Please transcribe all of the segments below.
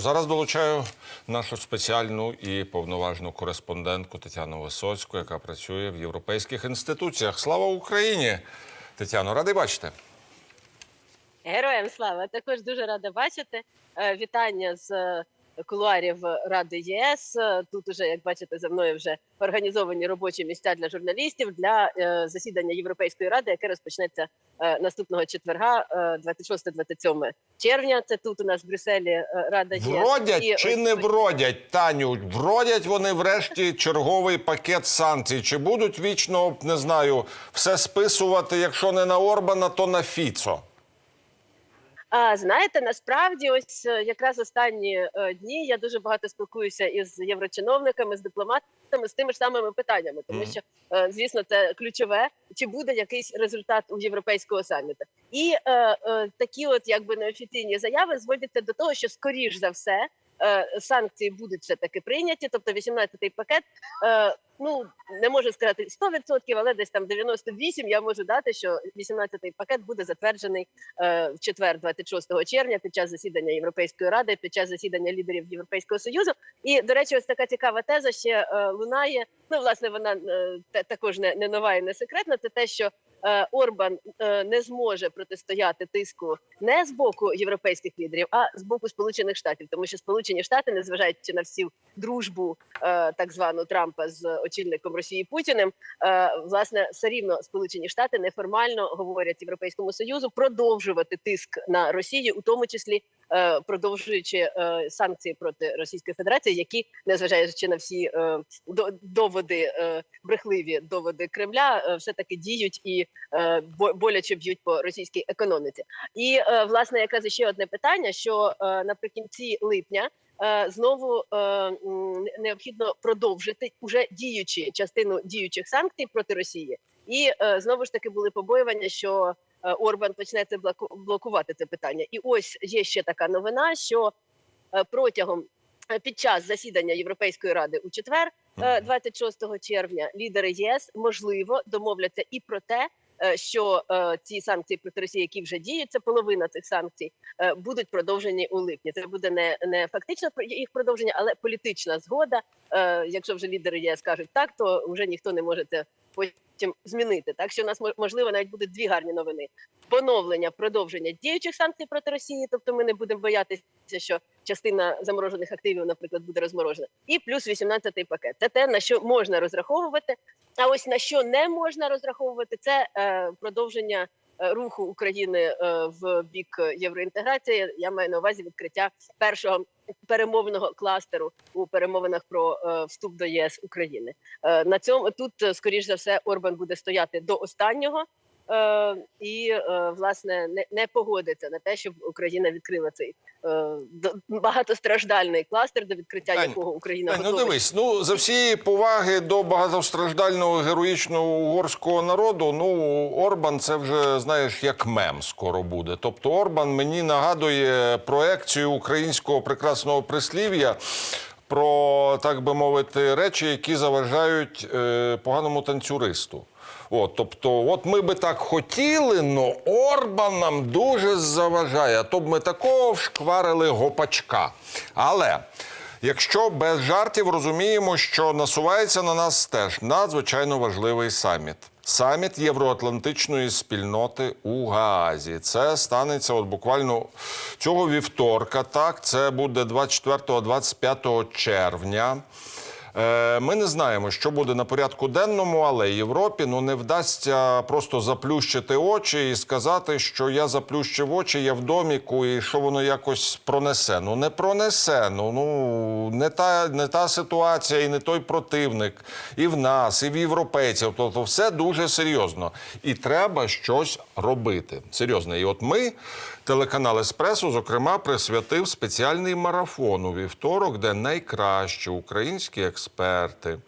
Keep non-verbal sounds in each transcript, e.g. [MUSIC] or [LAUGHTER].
Зараз долучаю нашу спеціальну і повноважну кореспондентку Тетяну Висоцьку, яка працює в європейських інституціях. Слава Україні! Тетяно, радий бачити. Героям слава! Також дуже рада бачити. Е, Вітання з е, кулуарів Ради ЄС. Е, Тут уже, як бачите, за мною вже організовані робочі місця для журналістів для е, засідання Європейської ради, яке розпочнеться е, наступного четверга, е, 26-27 червня. Це тут у нас в Брюсселі е, Рада ЄС. Вродять І чи ось не вродять, Таню? Вродять вони врешті черговий пакет санкцій? Чи будуть вічно, не знаю, все списувати, якщо не на Орбана, то на Фіцо? А знаєте, насправді, ось е, якраз останні е, дні я дуже багато спілкуюся із єврочиновниками, з дипломатами з тими ж самими питаннями, тому що е, звісно, це ключове, чи буде якийсь результат у європейського саміту. І е, е, такі, от якби неофіційні заяви зводяться до того, що скоріш за все. Санкції будуть все таки прийняті, тобто 18-й пакет. Ну не можу сказати 100%, але десь там 98 Я можу дати, що 18-й пакет буде затверджений е, в четвер, 26 червня, під час засідання Європейської ради, під час засідання лідерів Європейського союзу. І до речі, ось така цікава теза ще е, лунає. Ну, власне, вона е, також не, не нова і не секретна. Це те, що е, Орбан е, не зможе протистояти тиску не з боку європейських лідерів, а з боку Сполучених Штатів, тому що Сполучені Штати, незважаючи на всю дружбу е, так звану Трампа з очільником Росії Путіним, е, власне, все рівно Сполучені Штати неформально говорять Європейському Союзу продовжувати тиск на Росію, у тому числі е, продовжуючи е, санкції проти Російської Федерації, які незважаючи на всі до- доводи брехливі доводи Кремля, все таки діють і бо- боляче б'ють по російській економіці. І власне якраз ще одне питання: що наприкінці липня. Е, Знову е, необхідно продовжити уже діючі частину діючих санкцій проти Росії, і е, знову ж таки були побоювання, що Орбан почне це блокувати це питання. І ось є ще така новина, що протягом під час засідання Європейської ради у четвер, е, 26 червня, лідери ЄС можливо домовляться і про те. Е, Що е, ці санкції проти Росії, які вже діють, це половина цих санкцій, е, будуть продовжені у липні. Це буде не, не фактично їх продовження, але політична згода. Е, якщо вже лідери ЄС кажуть так, то вже ніхто не може це потім змінити. Так що у нас можливо навіть будуть дві гарні новини: поновлення, продовження діючих санкцій проти Росії, тобто ми не будемо боятися, що частина заморожених активів, наприклад, буде розморожена, і плюс 18-й пакет. Це те на що можна розраховувати. А ось на що не можна розраховувати, це е, продовження. е, Руху України е, в бік євроінтеграції я маю на увазі відкриття першого перемовного кластеру у перемовинах про е, вступ до ЄС України. Е, на цьому тут, е, скоріш за все, Орбан буде стояти до останнього і е, власне не, не погодиться на те, щоб Україна відкрила цей е, багатостраждальний кластер, до відкриття Тань, якого Україна Тань, ну дивись, ну за всієї поваги до багатостраждального героїчного угорського народу, ну Орбан це вже знаєш як мем скоро буде. Тобто Орбан мені нагадує проекцію українського прекрасного прислів'я. Про так би мовити речі, які заважають е, поганому танцюристу. От, тобто, от ми би так хотіли, но Орбан нам дуже заважає. А то б ми такого вшкварили гопачка. Але якщо без жартів розуміємо, що насувається на нас теж надзвичайно важливий саміт. Саміт Євроатлантичної спільноти у Гаазі. Це станеться от буквально цього вівторка. Так, це буде 24-25 червня. Е, Ми не знаємо, що буде на порядку денному, але Європі ну не вдасться просто заплющити очі і сказати, що я заплющив очі, я в доміку, і що воно якось пронесе. Ну не пронесе. Ну ну не та не та ситуація, і не той противник, і в нас, і в європейців. Тобто, все дуже серйозно, і треба щось робити. Серйозно. І от ми. Телеканал Еспресо, зокрема, присвятив спеціальний марафон у вівторок, де найкращі українські експерти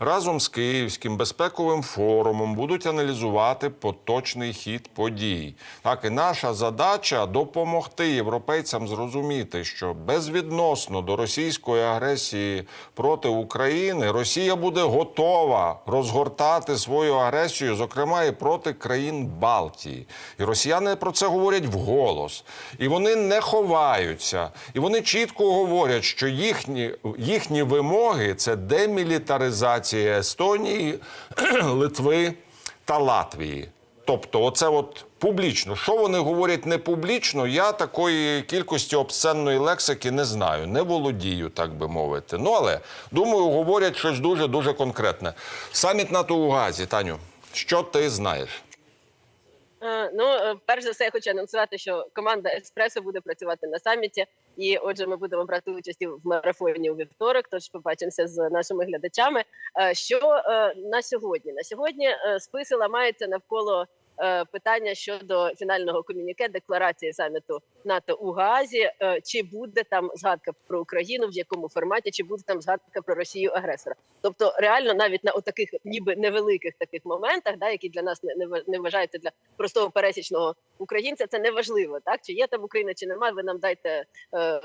разом з Київським безпековим форумом будуть аналізувати поточний хід подій. Так і наша задача допомогти європейцям зрозуміти, що безвідносно до російської агресії проти України Росія буде готова розгортати свою агресію, зокрема і проти країн Балтії. І росіяни про це говорять вголос. Голос, і вони не ховаються, і вони чітко говорять, що їхні, їхні вимоги це демілітаризація Естонії, [CLEARS THROAT] Литви та Латвії. Тобто, оце от публічно. Що вони говорять не публічно, я такої кількості обсценної лексики не знаю, не володію, так би мовити. Ну але думаю, говорять щось дуже дуже конкретне. Саміт НАТО у Газі, Таню, що ти знаєш? Е, Ну, е, перш за все, я хочу анонсувати, що команда Еспресо буде працювати на саміті, і отже, ми будемо брати участь в марафоні у вівторок. Тож побачимося з нашими глядачами. Е, Що на сьогодні? На сьогодні списи ламаються навколо питання щодо фінального комюніке декларації саміту НАТО у Гаазі. Е, Чи буде там згадка про Україну, в якому форматі, чи буде там згадка про Росію агресора? Тобто, реально, навіть на отаких ніби невеликих таких моментах, да, які для нас не не вважаються для простого пересічного українця, це не важливо. Так чи є там Україна, чи немає. Ви нам дайте е,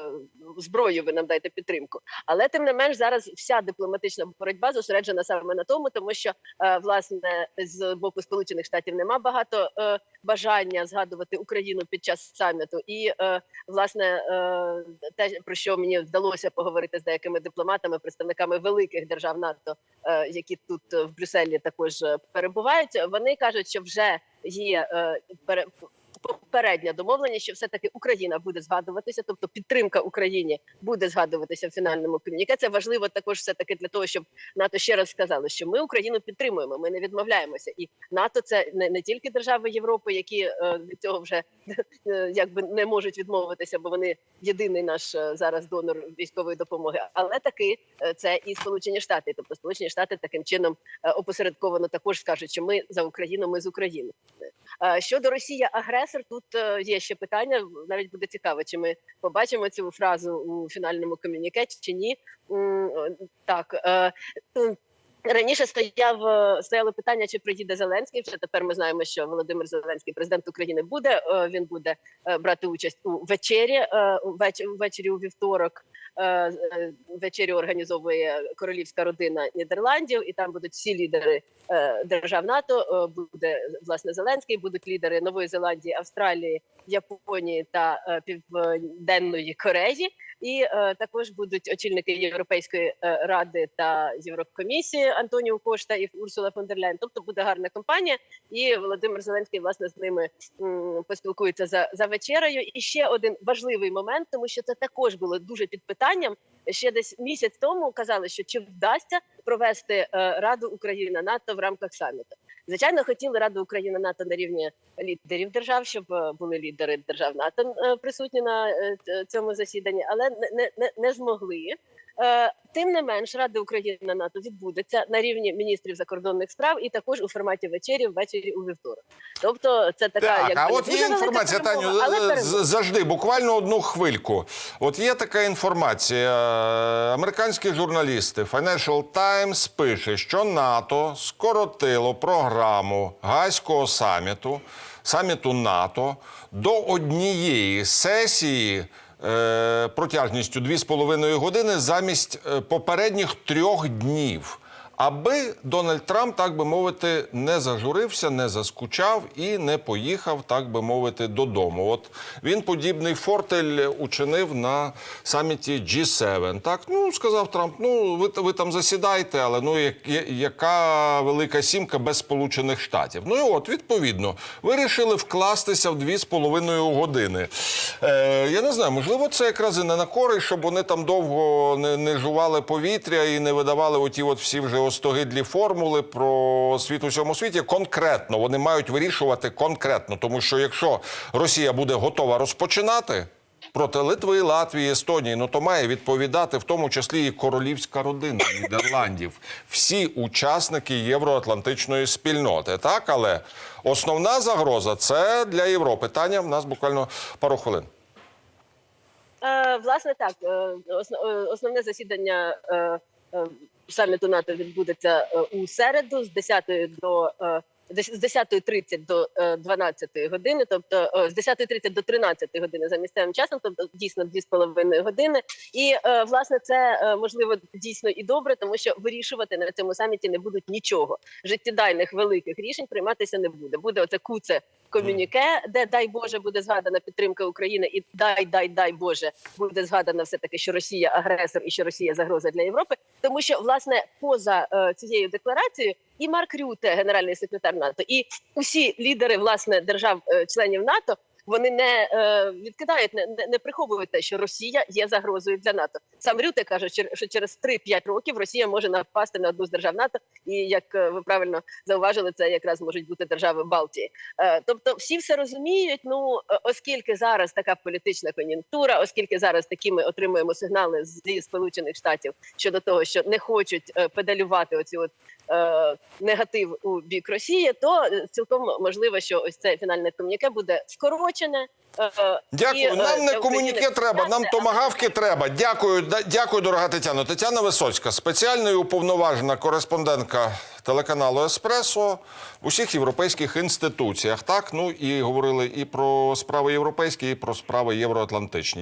зброю, ви нам дайте підтримку. Але тим не менш зараз вся дипломатична боротьба зосереджена саме на тому, тому що е, власне з боку Сполучених Штатів нема багато е, бажання згадувати Україну під час саміту, і е, власне е, те, про що мені вдалося поговорити з деякими дипломатами, представниками великих держав НАТО, е, які тут е, в Брюсселі також е, перебувають. Вони кажуть, що вже є е, пере- попередня домовленість, що все таки Україна буде згадуватися, тобто підтримка Україні буде згадуватися в фінальному комюніке. Це важливо також все таки для того, щоб НАТО ще раз сказало, що ми Україну підтримуємо, ми не відмовляємося, і НАТО це не, не тільки держави Європи, які е, від цього вже [LAUGHS] е, якби не можуть відмовитися, бо вони єдиний наш е, зараз донор військової допомоги, але таки це і Сполучені Штати. Тобто Сполучені Штати таким чином опосередковано також скажуть, що ми за Україну, ми з України. Е, Щодо Росія агресор, тут е, є ще питання. Навіть буде цікаво, чи ми побачимо цю фразу у фінальному комюніке, чи ні. Е, Так раніше стояв е, стояло питання, чи приїде Зеленський. Вже тепер ми знаємо, що Володимир Зеленський, президент України, буде. Е, Він буде е, брати участь у вечері ввечері у вівторок. Вечерю організовує королівська родина Нідерландів, і там будуть всі лідери держав НАТО. Буде власне Зеленський, будуть лідери Нової Зеландії, Австралії, Японії та Південної Кореї. І е, також будуть очільники Європейської е, ради та Єврокомісії Антоніо Кошта і Урсула фон дер Ляйн. Тобто буде гарна компанія, і Володимир Зеленський власне з ними м, поспілкується за, за вечерею. І ще один важливий момент, тому що це також було дуже під питанням. Ще десь місяць тому казали, що чи вдасться провести е, Раду Україна НАТО в рамках саміту. Звичайно, хотіли Раду України НАТО на рівні лідерів держав, щоб е, були лідери держав НАТО е, присутні на е, цьому засіданні, але не, не, не, не змогли. Е, Тим не менш, Рада Україна НАТО відбудеться на рівні міністрів закордонних справ і також у форматі вечері ввечері у вівторок. Тобто, це така Так, якби а от є інформація, Таню, з- завжди, буквально одну хвильку. От є така інформація. Американські журналісти Financial Times пише, що НАТО скоротило програму Гаазького саміту, саміту НАТО до однієї сесії. Е, Протяжністю 2,5 години замість е, попередніх трьох днів аби Дональд Трамп, так би мовити, не зажурився, не заскучав і не поїхав, так би мовити, додому. От він подібний фортель учинив на саміті G7. Так, ну сказав Трамп: ну ви, ви там засідайте, але ну як, яка велика сімка без Сполучених Штатів. Ну і от відповідно вирішили вкластися в дві з половиною години. Е, я не знаю, можливо, це якраз і не на користь, щоб вони там довго не, не жували повітря і не видавали оті от всі вже остогидлі формули про світ у всьому світі. Конкретно вони мають вирішувати конкретно, тому що якщо Росія буде готова розпочинати. Проти Литви, Латвії, Естонії, ну то має відповідати в тому числі і королівська родина Нідерландів, всі учасники євроатлантичної спільноти. Так, але основна загроза це для Європи. Таня, в нас буквально пару хвилин. Е, власне, так е, е, основне засідання е, донати відбудеться е, у середу з 10 до е, з 10.30 до е, 12 години, тобто е, з 10.30 до 13 години за місцевим часом, тобто дійсно 2,5 години. І е, власне це е, можливо дійсно і добре, тому що вирішувати на цьому саміті не будуть нічого. Життєдайних великих рішень прийматися не буде. Буде оце куце комюніке, де дай Боже буде згадана підтримка України, і дай дай дай Боже буде згадано все таки, що Росія агресор і що Росія загроза для Європи. Тому що власне поза е, цією декларацією і Марк Рюте, генеральний секретар НАТО, і усі лідери власне держав-членів НАТО. Вони не е, відкидають, не, не, не приховують те, що Росія є загрозою для НАТО. Сам Рюте каже, що через 3-5 років Росія може напасти на одну з держав НАТО, і як е, ви правильно зауважили, це якраз можуть бути держави Балтії. Е, тобто, всі все розуміють. Ну е, оскільки зараз така політична кон'юнктура, оскільки зараз такі ми отримуємо сигнали зі сполучених штатів щодо того, що не хочуть е, педалювати оці от е, негатив у бік Росії, то е, цілком можливо, що ось це фінальне комуніке буде скорочене. е, Дякую. і, е, Нам не комуніке треба, нам томагавки треба. Дякую, дякую, дорога Тетяно. Тетяна Висоцька, спеціальна і уповноважена кореспондентка телеканалу Еспресо в усіх європейських інституціях. Так, ну і говорили і про справи європейські, і про справи євроатлантичні.